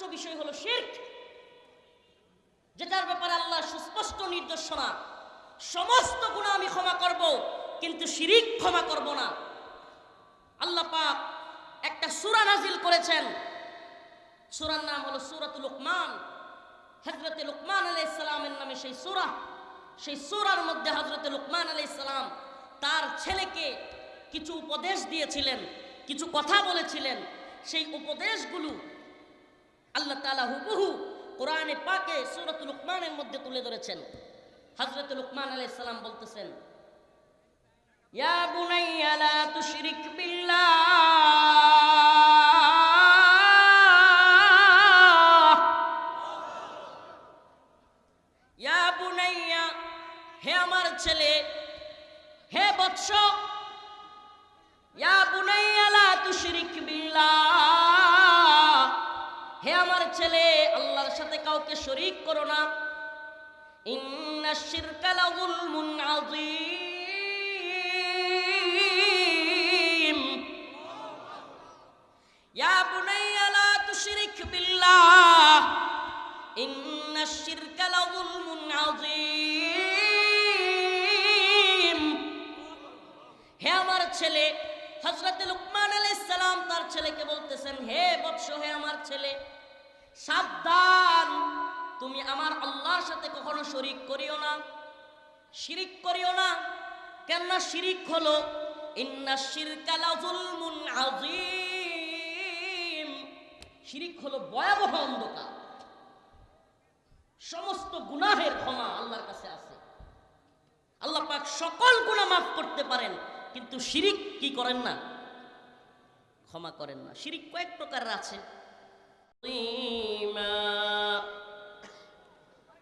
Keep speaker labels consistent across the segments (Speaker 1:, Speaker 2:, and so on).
Speaker 1: তুচ্ছ বিষয় হলো শির্ক, যেটার ব্যাপারে আল্লাহ সুস্পষ্ট নির্দেশনা, সমস্ত গুণা আমি ক্ষমা করব, কিন্তু শিরিক ক্ষমা করব না। আল্লাহ পাক একটা সূরা নাজিল করেছেন, সূরার নাম হলো সূরাতুল লুকমান। হযরতে লুকমান আলাইহিস সালামের নামে সেই সূরা, সেই সূরার মধ্যে হযরতে লুকমান আলাইহিস সালাম তার ছেলেকে কিছু উপদেশ দিয়েছিলেন, কিছু কথা বলেছিলেন। সেই উপদেশগুলো আল্লাহ তাআলা হুবহু কোরআনে পাকে সূরাতুল লুকমানের মধ্যে তুলে ধরেছেন। হযরতে লুকমান আলাইহিস সালাম বলতেছেন, ইয়া ইয়া বুনাইয়া, হে আমার ছেলে, হে বৎস ছেলে আল্লাহর সাথে কাউকে শরিক করো না। ইন্না শিরকা লাযুলমুন আযীম। তুমি আমার আল্লাহর সাথে কখনো শরিক করিও না, শিরিক করিও না। কেননা শিরিক হলো, ইন্না শিরকা লাযুলমুন আযীম। শিরিক হলো ভয়াবহ অন্ধকার। সমস্ত গুনাহের ক্ষমা আল্লাহর কাছে আছে। আল্লাহ পাক সকল গুনাহ মাফ করতে পারেন, কিন্তু শিরিক কি করেন না? ক্ষমা করেন না। শিরিক কয়েক প্রকার আছে।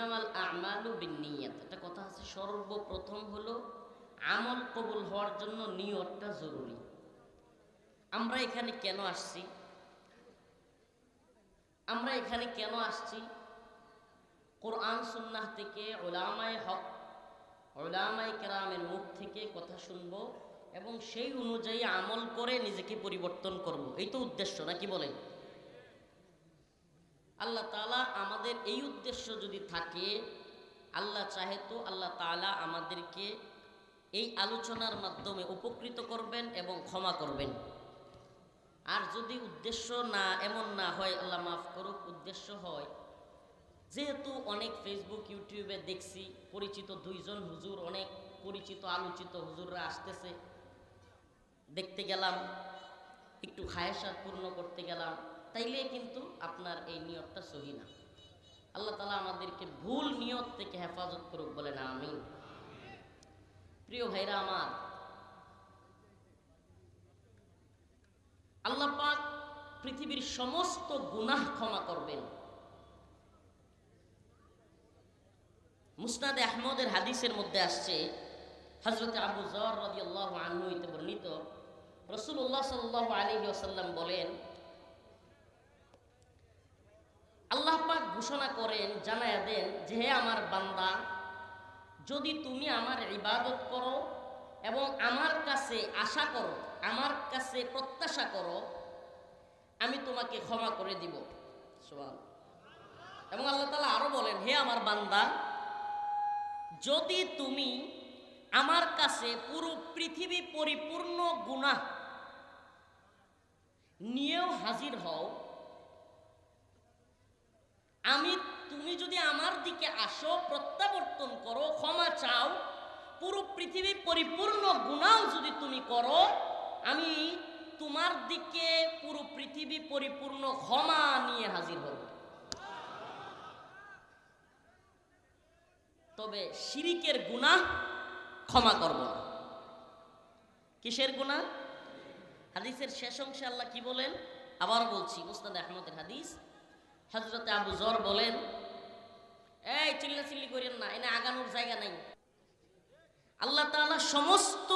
Speaker 1: আমালু বিনিয়াত একটা কথা আছে, সর্বপ্রথম হলো আমল কবুল হওয়ার জন্য নিয়তটা জরুরি। আমরা এখানে কেন আসছি? আমরা এখানে কেন আসছি? কোরআন সুন্নাহ থেকে ওলামায় হক, ওলামায় কেরামের মুখ থেকে কথা শুনব এবং সেই অনুযায়ী আমল করে নিজেকে পরিবর্তন করব। এই তো উদ্দেশ্য, নাকি বলেন? আল্লাহ তালা আমাদের এই উদ্দেশ্য যদি থাকে, আল্লাহ চাহে তো আল্লাহ তালা আমাদেরকে এই আলোচনার মাধ্যমে উপকৃত করবেন এবং ক্ষমা করবেন। আর যদি উদ্দেশ্য না, এমন না হয়, আল্লাহ মাফ করুক, উদ্দেশ্য হয়, যেহেতু অনেক ফেসবুক ইউটিউবে দেখছি, পরিচিত দুইজন হুজুর, অনেক পরিচিত, আলোচিত হুজুররা আসতেছে। দেখতে গেলাম, একটু খায়সাত পূর্ণ করতে গেলাম। তাইলে কিন্তু আপনার এই নিয়তটা সহি না। আল্লাহ তালা আমাদেরকে ভুল নিয়ত থেকে হেফাজত করুক বলেন আমি প্রিয় ভাইরা আমার, আল্লাহ পাক পৃথিবীর সমস্ত গুনাহ ক্ষমা করবেন। মুসনাদে আহমদের হাদিসের মধ্যে আসছে হজরত আবু জর রাজি আল্লাহ আনহু হইতে বর্ণিত রসুল্লাহ সাল্লাহ আলী আসাল্লাম বলেন আল্লাহ পাক ঘোষণা করেন জানায়া দেন যে, হে আমার বান্দা, যদি তুমি আমার ইবাদত করো এবং আমার কাছে আশা করো, আমার কাছে প্রত্যাশা করো, আমি তোমাকে ক্ষমা করে দিব। এবং আল্লাহ তালা আরও বলেন, হে আমার বান্দা, যদি তুমি আমার কাছে পুরো পৃথিবী পরিপূর্ণ গুনাহ নিয়েও হাজির হও আমি, তুমি যদি আমার দিকে আসো, প্রত্যাবর্তন করো, ক্ষমা চাও, পুরো পৃথিবী পরিপূর্ণ গুণাও যদি তুমি করো, আমি তোমার দিকে পুরো পৃথিবী পরিপূর্ণ ক্ষমা নিয়ে হাজির হব। তবে শিরিকের গুনাহ ক্ষমা করব না। কিসের গুণা হাদিসের শেষ অংশে আল্লাহ কি বলেন? আবার বলছি মুস্তাদ আহমদের হাদিস হজরতে আবু জর বলেন, এই চিল্লা চিল্লি করেন না, এনে আগানোর জায়গা নাই। আল্লাহ তাআলা সমস্ত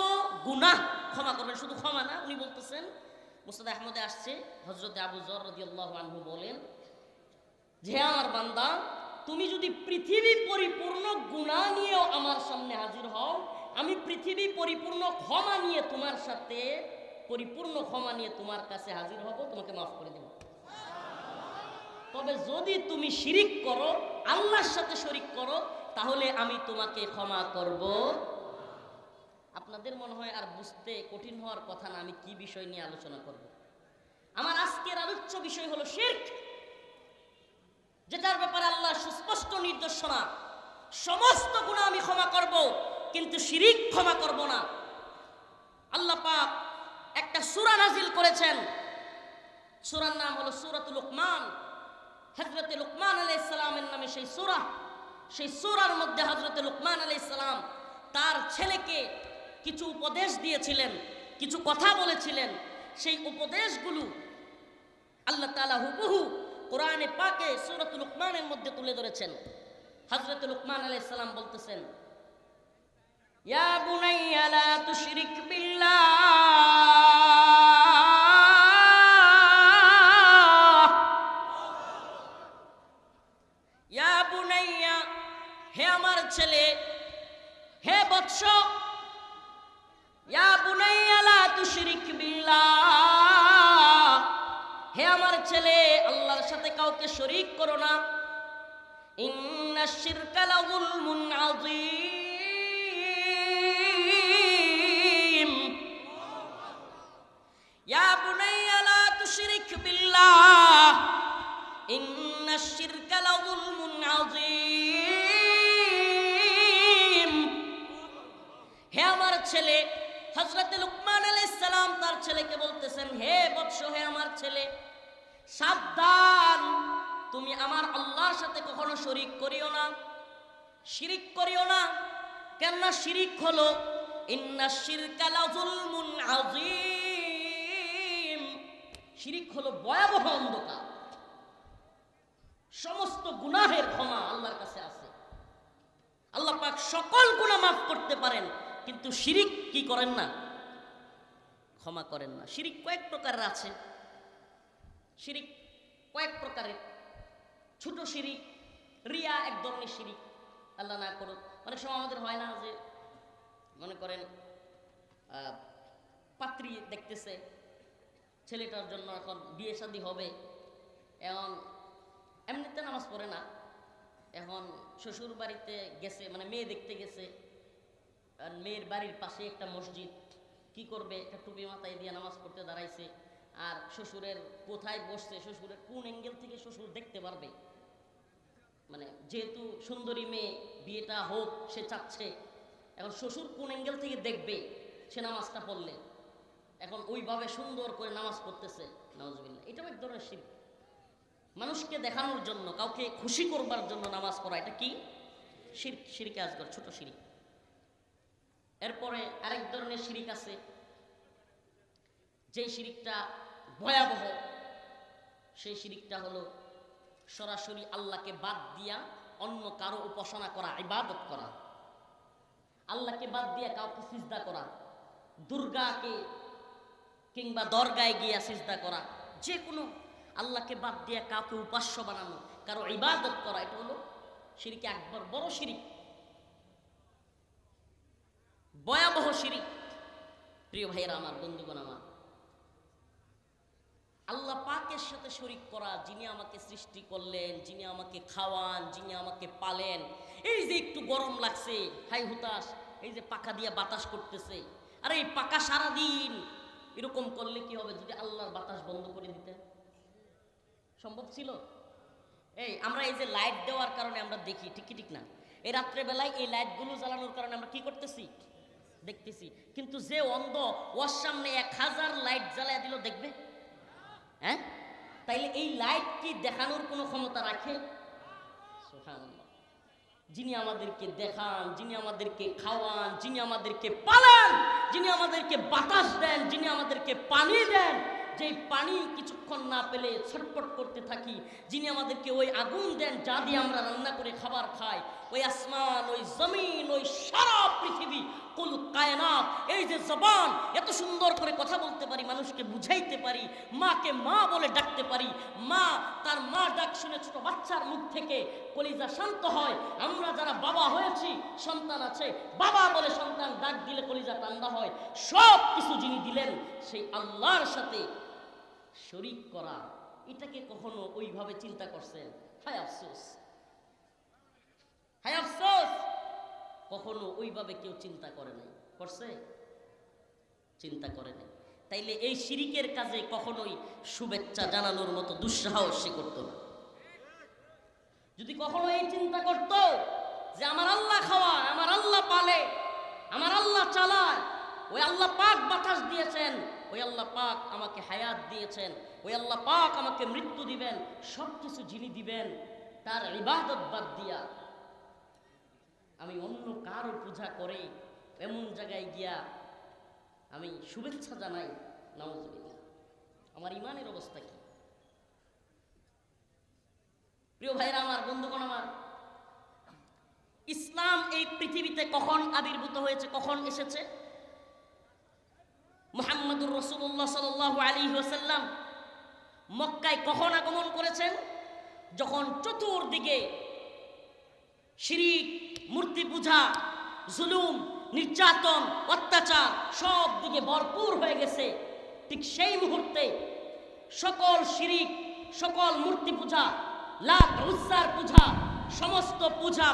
Speaker 1: গুনাহ ক্ষমা করবেন, শুধু ক্ষমা না, উনি বলতেছেন, মুস্তাদ আহমদে আসছে হজরতে আবু জর রাদিয়াল্লাহু আনহু বলেন যে আমার বান্দা, তুমি যদি পৃথিবী পরিপূর্ণ গুণা নিয়েও আমার সামনে হাজির হও, আমি পৃথিবী পরিপূর্ণ ক্ষমা নিয়ে তোমার সাথে, পরিপূর্ণ ক্ষমা নিয়ে তোমার কাছে হাজির হব, তোমাকে মাফ করে দেব। তবে যদি তুমি শিরিক করো, আল্লাহর সাথে শরিক করো, তাহলে আমি তোমাকে ক্ষমা করব। আপনাদের মনে হয় আর বুঝতে কঠিন হওয়ার কথা না, আমি কি বিষয় নিয়ে আলোচনা করব? আমার আজকের আলোচ্য বিষয় হলো শির্ক, যেটার ব্যাপারে আল্লাহ সুস্পষ্ট নির্দেশনা, সমস্ত গুণা আমি ক্ষমা করব, কিন্তু শিরিক ক্ষমা করব না। আল্লাহ পাক একটা সুরা নাজিল করেছেন। সুরার নাম হলো সূরাতুল লুকমান। হযরতে লুকমান আলাইহিস সালামের নামে সেই সূরা, সেই সূরার মধ্যে হজরতে লুকমান আলাইহিস সালাম তার ছেলেকে কিছু উপদেশ দিয়েছিলেন, কিছু কথা বলেছিলেন। সেই উপদেশগুলো আল্লাহ তাআলা হুবহু কোরআনে পাকে সূরাতুল লুকমানের মধ্যে তুলে ধরেছেন। হযরত লুকমান আলাইহিস সালাম বলতেছেন, ইয়া বুনাইয়া তুশরিক সাথে কাউকে শরীক করো না। হে আমার ছেলে হজরত লুকমান আলাইহিস সালাম তার ছেলেকে বলতেছেন, হে বৎস, হে আমার ছেলে সাবধান। তুমি আমার আল্লাহর সাথে কখনো শরিক করিও না, শিরিক করিও না। কেননা শিরিক হলো, ইন্না শিরকা লাযুলমুন আযীম। শিরিক হলো ভয়াবহ অন্ধকার। সমস্ত গুনাহের ক্ষমা আল্লাহর কাছে আছে। আল্লাহ পাক সকল গুনাহ মাফ করতে পারেন, কিন্তু শিরিক কি করেন না? ক্ষমা করেন না। শিরিক কয়েক প্রকারের আছে। শিরিক, কয়েক প্রকারের। ছোট শিরিক, রিয়া এক ধরনের শিরিক, আল্লাহ না করুক। অনেক সময় আমাদের হয় না যে, মনে করেন পাত্রী দেখতেছে, ছেলেটার জন্য এখন বিয়ে শাদী হবে, এখন এমনিতে নামাজ পড়ে না, এখন শ্বশুর বাড়িতে গেছে মানে মেয়ে দেখতে গেছে, আর মেয়ের বাড়ির পাশে একটা মসজিদ, কি করবে? একটা টুপি মাথায় দিয়ে নামাজ পড়তে দাঁড়াইছে। আর শ্বশুরের কোথায় বসছে, শ্বশুরের কোন অ্যাঙ্গেল থেকে শ্বশুর দেখতে পারবে? মানে যেহেতু সুন্দরী মেয়ে, বিয়েটা হোক, সে চাচ্ছে, এখন শ্বশুর কোন অ্যাঙ্গেল থেকে দেখবে? সে নামাজটা পড়লে। এখন ওইভাবে সুন্দর করে নামাজ পড়তেছে নওয়াজবিল্লা এটাও এক ধরনের শিল্প মানুষকে দেখানোর জন্য, কাউকে খুশি করবার জন্য নামাজ পড়া, এটা কি? শির শিরিকে আজগর, ছোট শিরিক। এরপরে আরেক ধরনের শিরিক আছে। যে শিরিকটা ভয়াবহ। সেই শিরিকটা হলো সরাসরি আল্লাহকে বাদ দিয়া অন্য কারও উপাসনা করা, ইবাদত করা। আল্লাহকে বাদ দিয়া কাউকে সিজদা করা, দুর্গাকে কিংবা দরগায় গিয়া সিজদা করা যে কোনো আল্লাহকে বাদ দিয়া কাউকে উপাস্য বানানো, কারও ইবাদত করা, এটা হলো সিরিকে একবার বড় শিরিক। ভয়াবহ শিরিক। প্রিয় ভাইয়েরা, আমার বন্ধুগণ, আমার আল্লাহ পাকের সাথে শরিক করা, যিনি আমাকে সৃষ্টি করলেন, যিনি আমাকে খাওয়ান, যিনি আমাকে পালেন, এই যে একটু গরম লাগছে, হাই হুতাশ, এই যে পাখা দিয়ে বাতাস করতেছে, আরে এই পাকা সারাদিন, এরকম করলে কি হবে যদি আল্লাহর বাতাস বন্ধ করে দিতে? সম্ভব ছিল? এই, আমরা এই যে লাইট দেওয়ার কারণে আমরা দেখি, ঠিক ঠিক না? এই রাত্রেবেলায় এই লাইটগুলো জ্বালানোর কারণে আমরা কি করতেছি? দেখতেছি। কিন্তু যে অন্ধ, ওর সামনে এক হাজার লাইট জ্বালায় দিল, দেখবে? হ্যাঁ? তাইলে এই লাইট কি দেখানোর কোনো ক্ষমতা রাখে? যিনি আমাদেরকে দেখান, যিনি আমাদেরকে খাওয়ান, যিনি আমাদেরকে পালান, যিনি আমাদেরকে বাতাস দেন, যিনি আমাদেরকে পানি দেন, যেই পানি কিছুক্ষণ না পেলে ছটপট করতে থাকি, যিনি আমাদেরকে ওই আগুন দেন যা দিয়ে আমরা রান্না করে খাবার খাই, ওই আসমান, ওই জমিন, ওই সারা পৃথিবী কুল কায়নাত, এই যে জবান, এত সুন্দর করে কথা বলতে পারি, মানুষকে বুঝাইতে পারি, মাকে মা বলে ডাকতে পারি, মা তার মা ডাক শুনে ছোট বাচ্চার মুখ থেকে কলিজা শান্ত হয়, আমরা যারা বাবা হয়েছি, সন্তান আছে, বাবা বলে সন্তান ডাক দিলে কলিজা ঠান্ডা হয়, সব কিছু যিনি দিলেন, সেই আল্লাহর সাথে শরিক করা, এটাকে কখনো ওইভাবে চিন্তা করছেন? হায় আফসোস। হায় আফসোস! কখনো ওইভাবে কেউ চিন্তা করে নাই। করছে? চিন্তা করে নাই। তাইলে এই শিরিকের কাজে কখনোই শুভেচ্ছা জানানোর মতো দুঃসাহস সে করতো না। যদি কখনো এই চিন্তা করত যে আমার আল্লাহ খাওয়ায়, আমার আল্লাহ পালে, আমার আল্লাহ চালায়, ওই আল্লাহ পাক বাতাস দিয়েছেন, ওই আল্লাহ পাক আমাকে হায়াত দিয়েছেন, ওই আল্লাহ পাক আমাকে মৃত্যু দিবেন সব কিছু যিনি দিবেন, তার ইবাদত বাদ দিয়া আমি অন্য কারও পূজা করে এমন জায়গায় গিয়া আমি শুভেচ্ছা জানাই নওয়াজবিল্লাহ আমার ইমানের অবস্থা কি? প্রিয় ভাইরা আমার, বন্ধুগণ আমার, ইসলাম এই পৃথিবীতে কখন আবির্ভূত হয়েছে, কখন এসেছে? মোহাম্মদুর রসুল্লাহ সাল আলী ওসাল্লাম মক্কায় কখন আগমন করেছেন? যখন চতুর্দিকে শিরিক মূর্তি পূজা, জুলুম, নির্যাতন, অত্যাচার সব দিকে ভরপুর হয়ে গেছে। ঠিক সেই মুহূর্তে সকল শিরিক, সকল মূর্তি পূজা লাভ উৎসার পূজা, সমস্ত পূজা